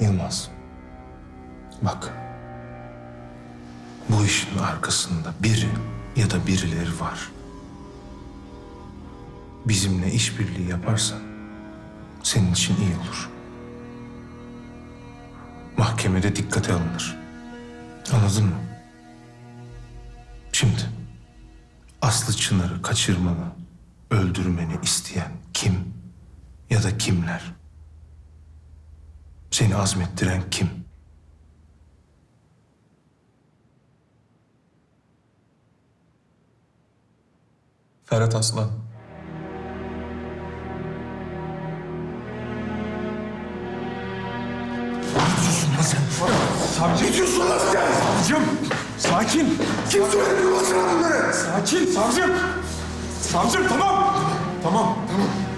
Yılmaz. Bak. Bu işin arkasında biri ya da birileri var. Bizimle işbirliği yaparsan senin için iyi olur. Mahkemede dikkate alınır. Anladın mı? Şimdi Aslı Çınar'ı kaçırmanı, öldürmeni isteyen kim ya da kimler? Seni azmettiren kim? Ferhat Aslan. Savcı. Ne diyorsun lan sen? Savcım. Sakin. Kim söyledi lan sana bunları? Sakin savcım. Savcım tamam. Tamam tamam.